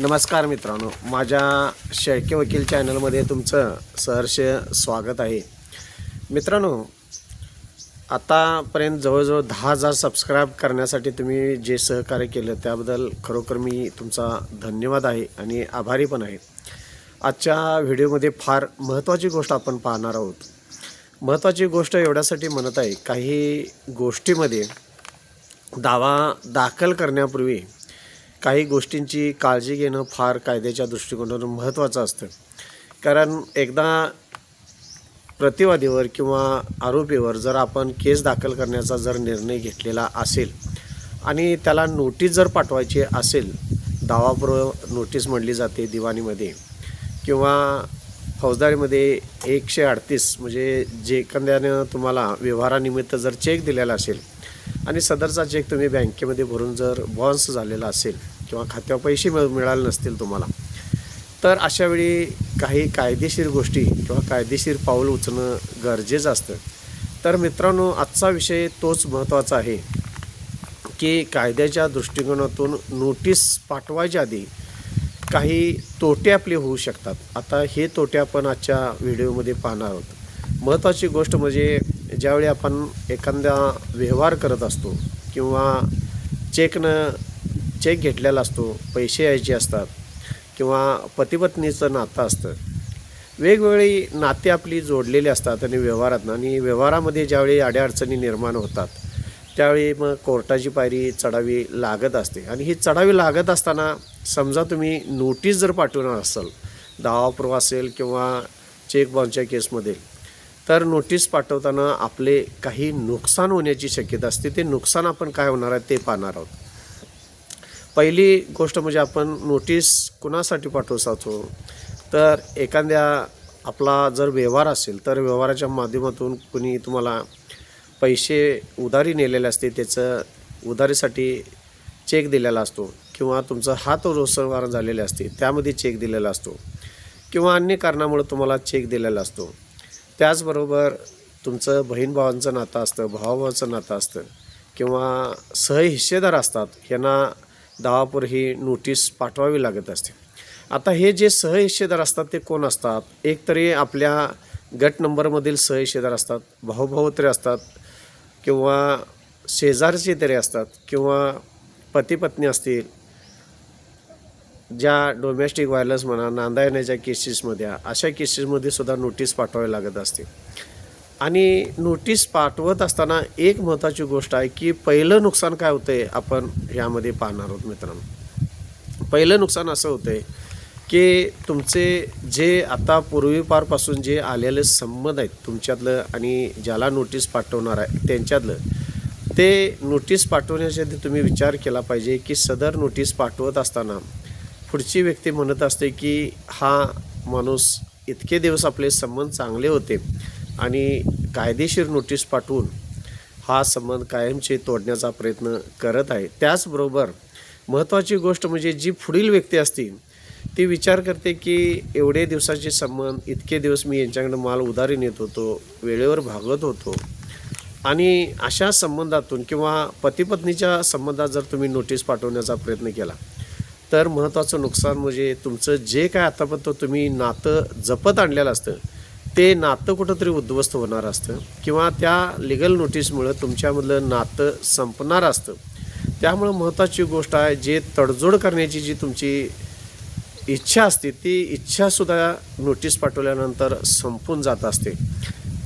नमस्कार मित्रांनो माझ्या शेळके वकील चॅनलमध्ये तुमचं सहर्ष स्वागत आहे. मित्रांनो आतापर्यंत जवळजवळ दहा हजार सबस्क्राईब करण्यासाठी तुम्ही जे सहकार्य केलं त्याबद्दल खरोखर मी तुमचा धन्यवाद आहे आणि आभारी पण आहे. आजच्या व्हिडिओमध्ये फार महत्त्वाची गोष्ट आपण पाहणार आहोत. महत्त्वाची गोष्ट एवढ्यासाठी म्हणत आहे काही गोष्टीमध्ये दावा दाखल करण्यापूर्वी काही गोष्टींची काळजी घेणं फार कायद्याच्या दृष्टिकोनातून महत्त्वाचं असतं. कारण एकदा प्रतिवादीवर किंवा आरोपीवर जर आपण केस दाखल करण्याचा जर निर्णय घेतलेला असेल आणि त्याला नोटीस जर पाठवायची असेल दावापूर्व नोटीस म्हणली जाते दिवाणीमध्ये किंवा फौजदारीमध्ये एकशे अडतीस म्हणजे जे एखाद्यानं तुम्हाला व्यवहारानिमित्त जर चेक दिलेला असेल आणि सदरचा चेक तुम्ही बँकेमध्ये भरून जर बॉन्स झालेला असेल किंवा खात्यावर पैसे मिळ मिळाले नसतील तुम्हाला तर अशावेळी काही कायदेशीर गोष्टी किंवा कायदेशीर पाऊल उचलणं गरजेचं असतं. तर मित्रांनो आजचा विषय तोच महत्त्वाचा आहे की कायद्याच्या दृष्टिकोनातून नोटीस पाठवायच्या आधी काही तोटे आपले होऊ शकतात. आता हे तोटे आपण आजच्या व्हिडिओमध्ये पाहणार आहोत. महत्त्वाची गोष्ट म्हणजे ज्यावेळी आपण एखादा व्यवहार करत असतो किंवा चेकनं चेक घेतलेला असतो पैसे यायचे असतात किंवा पतीपत्नीचं नातं असतं वेगवेगळी नाते आपली जोडलेली असतात आणि व्यवहारातनं आणि व्यवहारामध्ये ज्यावेळी अडीअडचणी निर्माण होतात त्यावेळी मग कोर्टाची पायरी चढावी लागत असते. आणि ही चढावी लागत असताना समजा तुम्ही नोटीस जर पाठवणार असाल दावापूर्व असेल किंवा चेक बाउन्सच्या केसमध्ये तर नोटीस पाठवताना आपले काही नुकसान होण्याची शक्यता असते. ते नुकसान आपण काय होणार आहे ते पाहणार आहोत. पहिली गोष्ट म्हणजे आपण नोटीस कुणासाठी पाठवतो तर एखाद्या आपला जर व्यवहार असेल तर व्यवहाराच्या माध्यमातून कुणी तुम्हाला पैसे उधारी नेलेले असते त्याचं उधारीसाठी चेक दिलेला असतो किंवा तुमचं हात रोसवार झालेले असते त्यामध्ये चेक दिलेला असतो किंवा अन्य कारणामुळे तुम्हाला चेक दिलेला असतो. त्याचबरोबर तुमचं बहीण भावांचं नातं असतं भावाभावाचं नातं असतं किंवा सहहिस्सेदार असतात यांना दावापूर ही नोटीस पाठवावी लागत असते. आता हे जे सहहिस्सेदार असतात ते कोण असतात? एक तरी आपल्या गट नंबरमधील सहहिस्सेदार असतात भाऊभाऊ तरी असतात किंवा शेजारचे तरी असतात किंवा पती पत्नी असतील ज्या डोमेस्टिक व्हायलन्स म्हणा नांदा येण्याच्या केसेसमध्ये अशा केसेसमध्ये सुद्धा नोटीस पाठवावी लागत असते. आणि नोटीस पाठवत असताना एक महत्त्वाची गोष्ट आहे की पहिलं नुकसान काय होतं आहे आपण ह्यामध्ये पाहणार आहोत मित्रांनो. पहिलं नुकसान असं होतं आहे की तुमचे जे आता पूर्वीपारपासून जे आलेले संबंध आहेत तुमच्यातलं आणि ज्याला नोटीस पाठवणार आहे त्यांच्यातलं ते नोटीस पाठवण्याच्या तुम्ही विचार केला पाहिजे की सदर नोटीस पाठवत असताना पुढची व्यक्ती म्हणत असते की हा माणूस इतके दिवस आपले संबंध चांगले होते आणि कायदेशीर नोटीस पाठवून हा संबंध कायमचे तोडण्याचा प्रयत्न करत आहे. त्याचबरोबर महत्त्वाची गोष्ट म्हणजे जी पुढील व्यक्ती असते ती विचार करते की एवढे दिवसाचे संबंध इतके दिवस मी यांच्याकडं माल उधारी नेत होतो वेळेवर भागवत होतो. आणि अशा संबंधातून किंवा पतीपत्नीच्या संबंधात जर तुम्ही नोटीस पाठवण्याचा प्रयत्न केला तर महत्त्वाचं नुकसान म्हणजे तुमचं जे काय आतापर्यंत तुम्ही नातं जपत आणलेलं असतं ते नातं कुठंतरी उद्ध्वस्त होणार असतं किंवा त्या लिगल नोटीसमुळं तुमच्यामधलं नातं संपणार असतं. त्यामुळं महत्त्वाची गोष्ट आहे जे तडजोड करण्याची जी तुमची इच्छा असते ती इच्छासुद्धा नोटीस पाठवल्यानंतर संपून जात असते.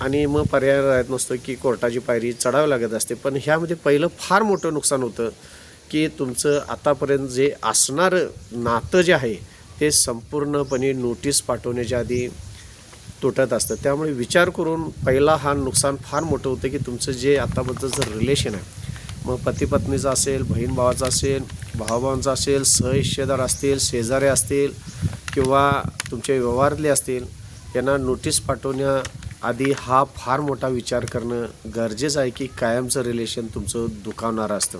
आणि मग पर्याय राहत नसतो की कोर्टाची पायरी चढावी लागत असते. पण ह्यामध्ये पहिलं फार मोठं नुकसान होतं. की तुमचं आतापर्यंत जे असणारं नातं जे आहे ते संपूर्णपणे नोटीस पाठवण्याच्या आधी तुटत असतं. त्यामुळे विचार करून पहिला हा नुकसान फार मोठं होतं की तुमचं जे आताबद्दलचं रिलेशन आहे मग पतीपत्नीचं असेल बहीण भावाचं असेल भावाभावांचं असेल सहहिस्सेदार असतील शेजारे असतील किंवा तुमचे व्यवहारातले असतील यांना नोटीस पाठवण्याआधी हा फार मोठा विचार करणं गरजेचं आहे की कायमचं रिलेशन तुमचं दुखावणारं असतं.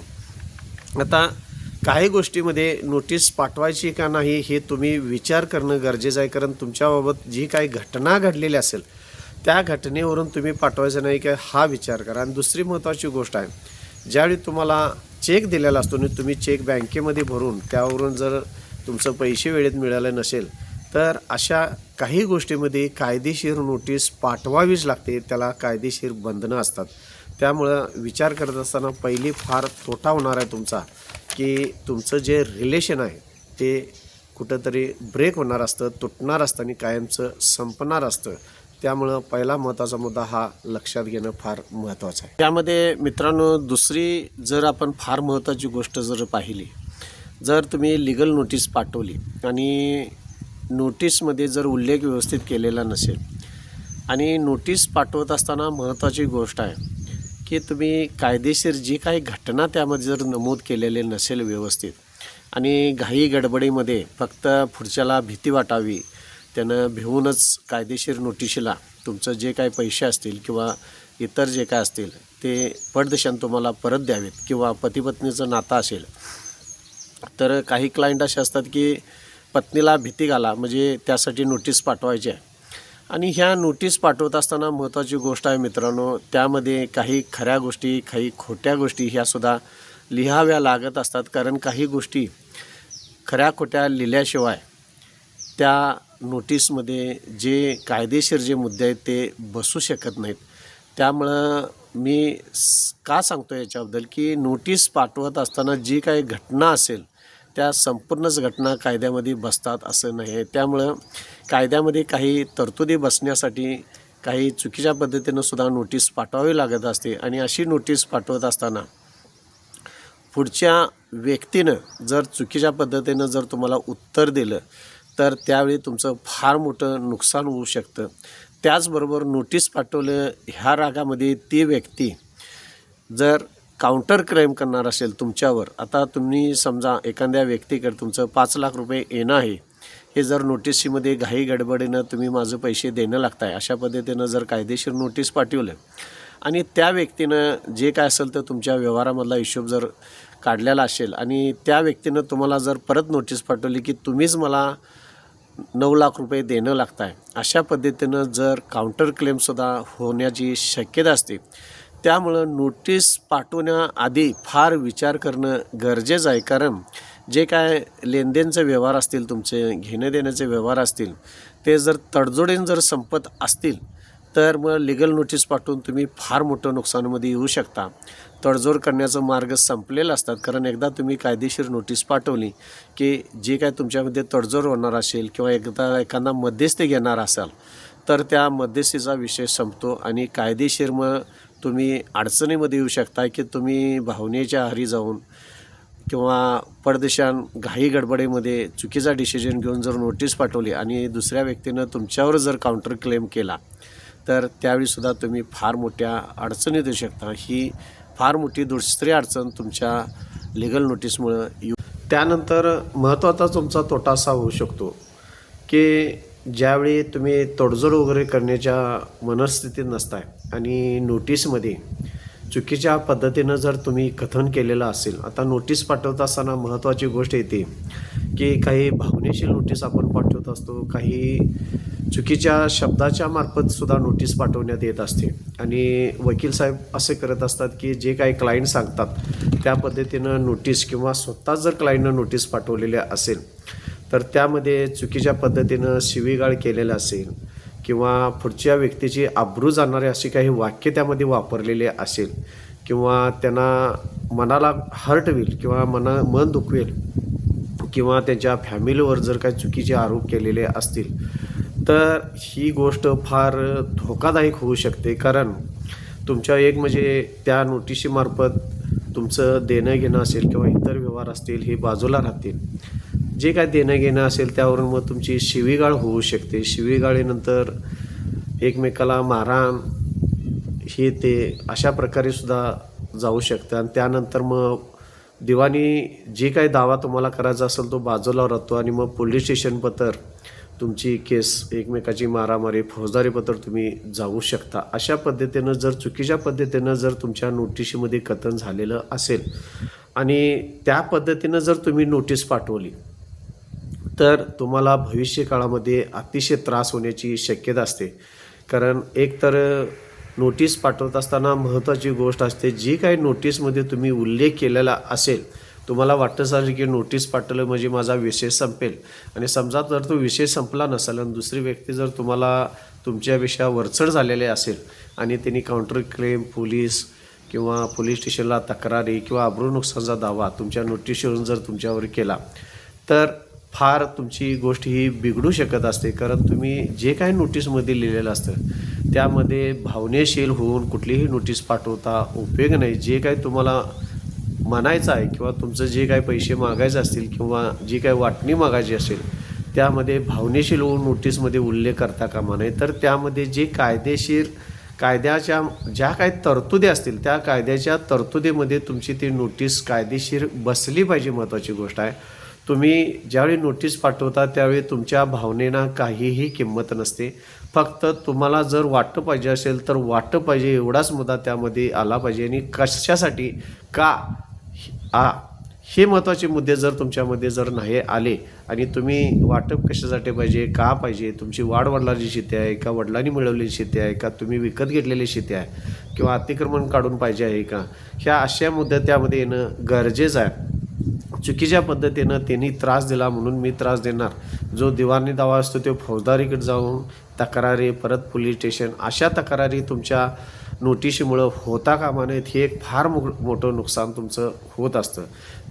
आता काही गोष्टीमध्ये नोटीस पाठवायची का नाही हे तुम्ही विचार करणं गरजेचं आहे कारण तुमच्याबाबत जी काही घटना घडलेली असेल त्या घटनेवरून तुम्ही पाठवायचं नाही का हा विचार करा. आणि दुसरी महत्त्वाची गोष्ट आहे ज्यावेळी तुम्हाला चेक दिलेला असतो आणि तुम्ही चेक बँकेमध्ये भरून त्यावरून जर तुमचं पैसे वेळेत मिळाले नसेल तर अशा काही गोष्टीमध्ये कायदेशीर नोटीस पाठवावीच लागते. त्याला कायदेशीर बंधनं असतात. त्यामुळं विचार करत असताना पहिली फार तोटा होणार आहे तुमचा की तुमचं जे रिलेशन आहे ते कुठंतरी ब्रेक होणार असतं तुटणार असतं आणि कायमचं संपणार असतं. त्यामुळं पहिला महत्त्वाचा मुद्दा हा लक्षात घेणं फार महत्त्वाचं आहे. त्यामध्ये मित्रांनो दुसरी जर आपण फार महत्त्वाची गोष्ट जर पाहिली जर तुम्ही लिगल नोटीस पाठवली आणि नोटीसमध्ये जर उल्लेख व्यवस्थित केलेला नसेल आणि नोटीस पाठवत असताना महत्त्वाची गोष्ट आहे की तुम्ही कायदेशीर जी काही घटना त्यामध्ये जर नमूद केलेले नसेल व्यवस्थित आणि घाई गडबडीमध्ये फक्त पुढच्याला भीती वाटावी त्यानं भिवूनच कायदेशीर नोटिशीला तुमचं जे काही पैसे असतील किंवा इतर जे काय असतील ते पडदेशान तुम्हाला परत द्यावेत किंवा पतीपत्नीचं नातं असेल. तर काही क्लायंट असे असतात की पत्नीला भीती घाला म्हणजे त्यासाठी नोटीस पाठवायची. आहे आणि ह्या नोटीस पाठवत असताना महत्त्वाची गोष्ट आहे मित्रांनो त्यामध्ये काही खऱ्या गोष्टी काही खोट्या गोष्टी ह्यासुद्धा लिहाव्या लागत असतात. कारण काही गोष्टी खऱ्या खोट्या लिहिल्याशिवाय त्या नोटीसमध्ये जे कायदेशीर जे मुद्दे आहेत ते बसू शकत नाहीत. त्यामुळं मी का सांगतो याच्याबद्दल की नोटीस पाठवत असताना जी काही घटना असेल त्या संपूर्णच घटना कायद्यामध्ये बसतात असं नाही आहे. त्यामुळं कायद्यामध्ये काही तरतुदी बसण्यासाठी काही चुकीच्या पद्धतीनं सुद्धा नोटीस पाठवावी लागत असते. आणि अशी नोटीस पाठवत असताना पुढच्या व्यक्तीनं जर चुकीच्या पद्धतीनं जर तुम्हाला उत्तर दिलं तर त्यावेळी तुमचं फार मोठं नुकसान होऊ शकतं. त्याचबरोबर नोटीस पाठवलं ह्या रागामध्ये ती व्यक्ती जर काउंटर क्राईम करणार असेल तुमच्यावर आता तुम्ही समजा एखाद्या व्यक्तीकडे तुमचं पाच लाख रुपये येणं आहे हे जर नोटिसीमध्ये घाई गडबडीनं तुम्ही माझं पैसे देणं लागताय अशा पद्धतीनं जर कायदेशीर नोटीस पाठवलं आणि त्या व्यक्तीनं जे काय असेल तर तुमच्या व्यवहारामधला हिशोब जर काढलेला असेल आणि त्या व्यक्तीनं तुम्हाला जर परत नोटीस पाठवली की तुम्हीच मला नऊ लाख रुपये देणं लागत आहे अशा पद्धतीनं जर काउंटर क्लेमसुद्धा होण्याची शक्यता असते त्यामुळं नोटीस पाठवण्याआधी फार विचार करणं गरजेचं आहे. कारण जे काय लेनदेनचे व्यवहार असतील तुमचे घेणे देण्याचे व्यवहार असतील ते जर तडजोडीने जर संपत असतील तर मग लिगल नोटीस पाठवून तुम्ही फार मोठं नुकसानामध्ये येऊ शकता. तडजोड करण्याचा मार्ग संपलेला असतात. कारण एकदा तुम्ही कायदेशीर नोटीस पाठवली की जे काय तुमच्यामध्ये तडजोड होणार असेल किंवा एकदा एखादा मध्यस्थी घेणार असाल तर त्या मध्यस्थीचा विषय संपतो आणि कायदेशीर मग तुम्ही अडचणीमध्ये येऊ शकता की तुम्ही भावनेच्या आहारी जाऊन किंवा परदेशान घाई गडबडीमध्ये चुकीचा डिसिजन घेऊन जर नोटीस पाठवली आणि दुसऱ्या व्यक्तीनं तुमच्यावर जर काउंटर क्लेम केला तर त्यावेळीसुद्धा तुम्ही फार मोठ्या अडचणीत येऊ शकता. ही फार मोठी दुसरी अडचण तुमच्या लिगल नोटीसमुळं येऊ त्यानंतर महत्त्वाचा तुमचा तोटा असा होऊ शकतो की ज्यावेळी तुम्ही तडजोड वगैरे करण्याच्या मनस्थितीत नसताय आणि नोटीसमध्ये चुकीच्या पद्धतीनं जर तुम्ही कथन केलेलं असेल आता नोटीस पाठवत असताना महत्त्वाची गोष्ट येते की काही भावनेशील नोटीस आपण पाठवत असतो काही चुकीच्या शब्दाच्या मार्फतसुद्धा नोटीस पाठवण्यात येत असते. आणि वकील साहेब असे करत असतात की जे काही क्लायंट सांगतात त्या पद्धतीनं नोटीस किंवा स्वतः जर क्लायंटनं नोटीस पाठवलेल्या असेल तर त्यामध्ये चुकीच्या पद्धतीनं शिवीगाळ केलेलं असेल किंवा पुढच्या व्यक्तीची आब्रू जाणारे असे काही वाक्य त्यामध्ये वापरलेले असेल किंवा त्यांना मनाला हर्ट होईल किंवा मना मन दुखवेल किंवा त्यांच्या फॅमिलीवर जर काही चुकीचे आरोप केलेले असतील तर ही गोष्ट फार धोकादायक होऊ शकते. कारण तुमच्या एक म्हणजे त्या नोटिशीमार्फत तुमचं देणं घेणं असेल किंवा इतर व्यवहार असतील हे बाजूला राहतील. जे काय देणं घेणं असेल त्यावरून मग तुमची शिवीगाळ होऊ शकते. शिवीगाळीनंतर एकमेकाला मारहाण हे ते अशा प्रकारे सुद्धा जाऊ शकतं. आणि त्यानंतर मग दिवाणी जे काही दावा तुम्हाला करायचा असेल तो बाजूला राहतो आणि मग पोलीस स्टेशन पत्र तुमची केस एकमेकाची मारामारी फौजदारी पत्र तुम्ही जाऊ शकता. अशा पद्धतीनं जर चुकीच्या पद्धतीनं जर तुमच्या नोटिशीमध्ये कथन झालेलं असेल आणि त्या पद्धतीनं जर तुम्ही नोटीस पाठवली तर तुम्हाला भविष्य काळामध्ये अतिशय त्रास होण्याची शक्यता असते. कारण एक तर नोटीस पाठवत असताना महत्त्वाची गोष्ट असते जी काही नोटीसमध्ये तुम्ही उल्लेख केलेला असेल तुम्हाला वाटतं असेल की नोटीस पाठवलं म्हणजे माझा विषय संपेल. आणि समजा जर तो विषय संपला नसेल आणि दुसरी व्यक्ती जर तुम्हाला तुमच्यापेक्षा वरचढ झालेले असेल आणि त्यांनी काउंटर क्लेम पोलीस किंवा पोलीस स्टेशनला तक्रारी किंवा अब्रू नुकसानचा दावा तुमच्या नोटीसवरून जर तुमच्यावर केला तर फार तुमची गोष्ट ही बिघडू शकत असते. कारण तुम्ही जे काही नोटीसमध्ये लिहिलेलं असतं त्यामध्ये भावनेशील होऊन कुठलीही नोटीस पाठवता उपयोग नाही. जे काही तुम्हाला म्हणायचं आहे किंवा तुमचं जे काही पैसे मागायचे असतील किंवा जी काही वाटणी मागायची असेल त्यामध्ये भावनेशील होऊन नोटीसमध्ये उल्लेख करता कामा नये. तर त्यामध्ये जे कायदेशीर कायद्याच्या ज्या काही तरतुदी असतील त्या कायद्याच्या तरतुदीमध्ये तुमची ती नोटीस कायदेशीर बसली पाहिजे महत्त्वाची गोष्ट आहे. तुम्ही ज्यावेळी नोटीस पाठवता त्यावेळी तुमच्या भावनेना काहीही किंमत नसते. फक्त तुम्हाला जर वाटतं पाहिजे असेल तर वाटतं पाहिजे एवढाच मुद्दा त्यामध्ये आला पाहिजे. आणि कशासाठी का आ हे महत्त्वाचे मुद्दे जर तुमच्यामध्ये जर नाही आले आणि तुम्ही वाटप कशासाठी पाहिजे का पाहिजे तुमची वाढ वडिलांची शेती आहे का वडिलांनी मिळवलेली शेती आहे का तुम्ही विकत घेतलेली शेती आहे किंवा अतिक्रमण काढून पाहिजे आहे का ह्या अशा मुद्द्या त्यामध्ये येणं गरजेचं आहे. चुकीच्या पद्धतीनं त्यांनी त्रास दिला म्हणून मी त्रास देणार. जो दिवाणी दावा असतो तो फौजदारीकडे जाऊन तक्रारी परत पोलीस स्टेशन अशा तक्रारी तुमच्या नोटिशीमुळं होता कामा नयेत हे एक फार मो मोठं नुकसान तुमचं होत असतं.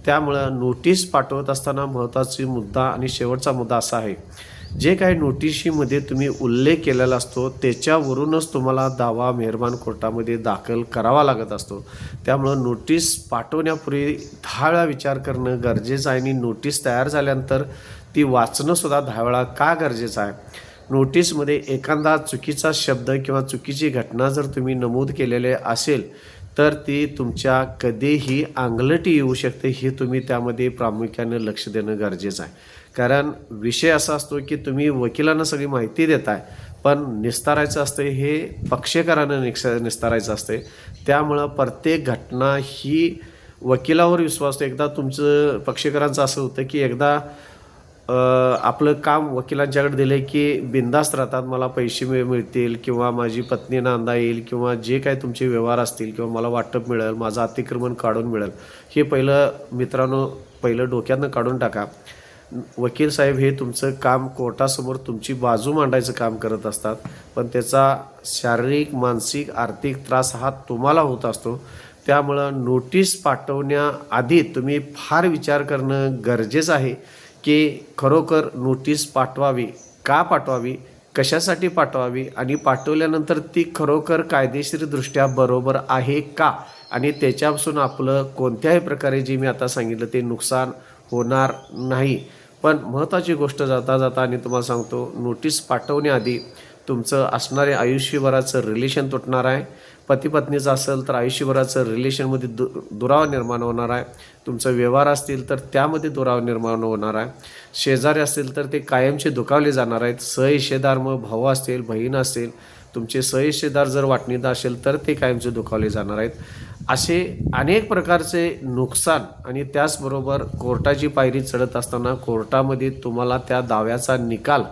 त्यामुळं नोटीस पाठवत असताना महत्त्वाचा मुद्दा आणि शेवटचा मुद्दा असा आहे जे काही नोटिशीमध्ये तुम्ही उल्लेख केलेला असतो त्याच्यावरूनच तुम्हाला दावा मेहरबान कोर्टामध्ये दाखल करावा लागत असतो. त्यामुळं नोटीस पाठवण्यापूर्वी दहा वेळा विचार करणं गरजेचं आहे आणि नोटीस तयार झाल्यानंतर ती वाचणंसुद्धा दहा वेळा का गरजेचं आहे? नोटीसमध्ये एखादा चुकीचा शब्द किंवा चुकीची घटना जर तुम्ही नमूद केलेले असेल तर ती तुमच्या कधीही आंगलटी येऊ शकते हे तुम्ही त्यामध्ये प्रामुख्याने लक्ष देणं गरजेचं आहे. कारण विषय असा असतो की तुम्ही वकिलांना सगळी माहिती देताय पण निस्तारायचं असतं हे पक्षकारानं निस निस्तारायचं असते त्यामुळं प्रत्येक घटना ही वकिलावर विश्वास असतो. एकदा तुमचं पक्षकारांचं असं होतं की एकदा आपलं काम वकिलांच्याकडे दिलं की बिंदास्त राहतात मला पैसे मिळ मिळतील किंवा माझी पत्नी नांदा येईल किंवा जे काही तुमचे व्यवहार असतील किंवा मला वाटप मिळेल माझं अतिक्रमण काढून मिळेल हे पहिलं मित्रांनो पहिलं डोक्यातनं काढून टाका. वकील साहेब हे तुमचं काम कोर्टासमोर तुमची बाजू मांडायचं काम करत असतात पण त्याचा शारीरिक मानसिक आर्थिक त्रास हा तुम्हाला होत असतो. त्यामुळं नोटीस पाठवण्याआधी तुम्ही फार विचार करणं गरजेचं आहे की खरोखर नोटीस पाठवावी. का पाठवावी? कशासाठी पाठवावी? आणि पाठवल्यानंतर ती खरोखर कायदेशीरदृष्ट्या बरोबर आहे का? आणि त्याच्यापासून आपलं कोणत्याही प्रकारे जे मी आता सांगितलं ते नुकसान होणार नाही. पण महत्त्वाची गोष्ट जाता जाता आणि तुम्हाला सांगतो नोटीस पाठवण्याआधी तुमचं असणारे आयुष्यभराचं रिलेशन तुटणार आहे. पतीपत्नीचं असेल तर आयुष्यभराचं रिलेशनमध्ये दु दुरावा निर्माण होणार आहे. तुमचं व्यवहार असतील तर त्यामध्ये दुरावा निर्माण होणार आहे. शेजारी असतील तर ते कायमचे दुखावले जाणार आहेत. सहहिशेदार मग भाऊ असतील बहीण असतील तुमचे सहहिशेदार जर वाटणीदार असेल तर ते कायमचे दुखावले जाणार आहेत. असे अनेक प्रकारचे नुकसान आणि त्याचबरोबर कोर्टाची पायरी चढत असताना कोर्टामध्ये तुम्हाला त्या दाव्याचा निकाल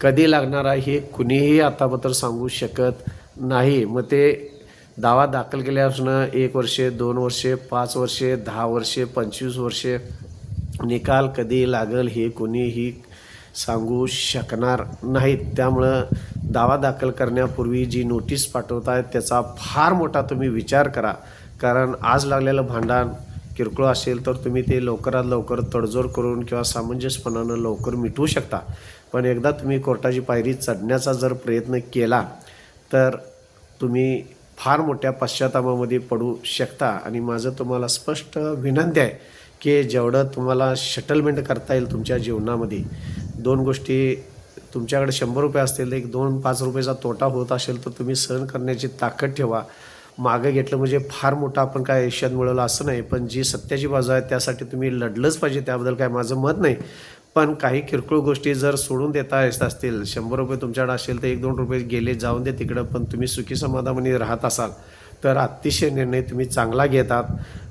कधी लागणार आहे हे कुणीही आतापत्र सांगू शकत नाही. मग ते दावा दाखल केल्यापासून एक वर्षे दोन वर्षे पाच वर्षे दहा वर्षे पंचवीस वर्षे निकाल कधी लागल हे कोणीही सांगू शकणार नाहीत. त्यामुळं दावा दाखल करण्यापूर्वी जी नोटीस पाठवत आहे त्याचा फार मोठा तुम्ही विचार करा. कारण आज लागलेलं भांडण किरकोळ असेल तर तुम्ही ते लवकरात लवकर तडजोड करून किंवा सामंजस्यपणानं लवकर मिटवू शकता. पण एकदा तुम्ही कोर्टाची पायरी चढण्याचा जर प्रयत्न केला तर तुम्ही फार मोठ्या पश्चातापामध्ये पडू शकता. आणि माझं तुम्हाला स्पष्ट विनंती आहे की जेवढं तुम्हाला शटलमेंट करता येईल तुमच्या जीवनामध्ये दोन गोष्टी तुमच्याकडे शंभर रुपये असतील एक दोन पाच रुपयाचा तोटा होत असेल तर तुम्ही सहन करण्याची ताकद ठेवा. मागं घेतलं म्हणजे फार मोठं आपण काय आयुष्यात मिळवलं असं नाही. पण जी सत्याची बाजू आहे त्यासाठी तुम्ही लढलंच पाहिजे त्याबद्दल काय माझं मत नाही. पण काही किरकोळ गोष्टी जर सोडून देता येत असतील शंभर रुपये तुमच्याकडे असेल तर एक दोन रुपये गेले जाऊन दे तिकडं पण तुम्ही सुखी समाधानाने राहत असाल तर अतिशय निर्णय तुम्ही चांगला घेतात.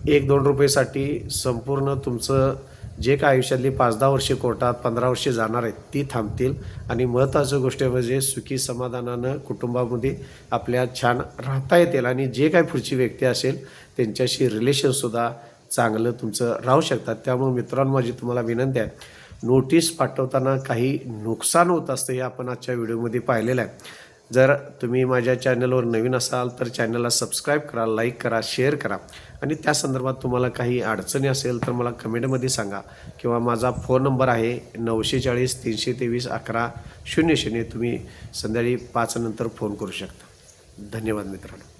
एक दोन रुपयेसाठी संपूर्ण तुमचं जे काय आयुष्यातली पाच दहा वर्षे कोर्टात पंधरा वर्षे जाणार आहेत ती थांबतील. आणि महत्त्वाचं गोष्ट म्हणजे सुखी समाधानानं कुटुंबामध्ये आपल्या छान राहता येतील आणि जे काय पुढची व्यक्ती असेल त्यांच्याशी रिलेशनसुद्धा चांगलं तुमचं राहू शकतात. त्यामुळे मित्रांनो माझी तुम्हाला विनंती आहे नोटीस पाठवताना काही नुकसान होत असतं हे आपण आजच्या व्हिडिओमध्ये पाहिलेलं आहे. जर तुम्ही माझ्या चॅनलवर नवीन असाल तर चॅनलला सबस्क्राईब करा लाईक करा शेअर करा. आणि त्या संदर्भात तुम्हाला काही अडचणी असेल तर मला कमेंटमध्ये सांगा. किंवा माझा फोन नंबर आहे नऊशे चाळीस तीनशे तेवीस अकरा शून्य शून्य. तुम्ही संध्याकाळी पाचनंतर फोन करू शकता. धन्यवाद मित्रांनो.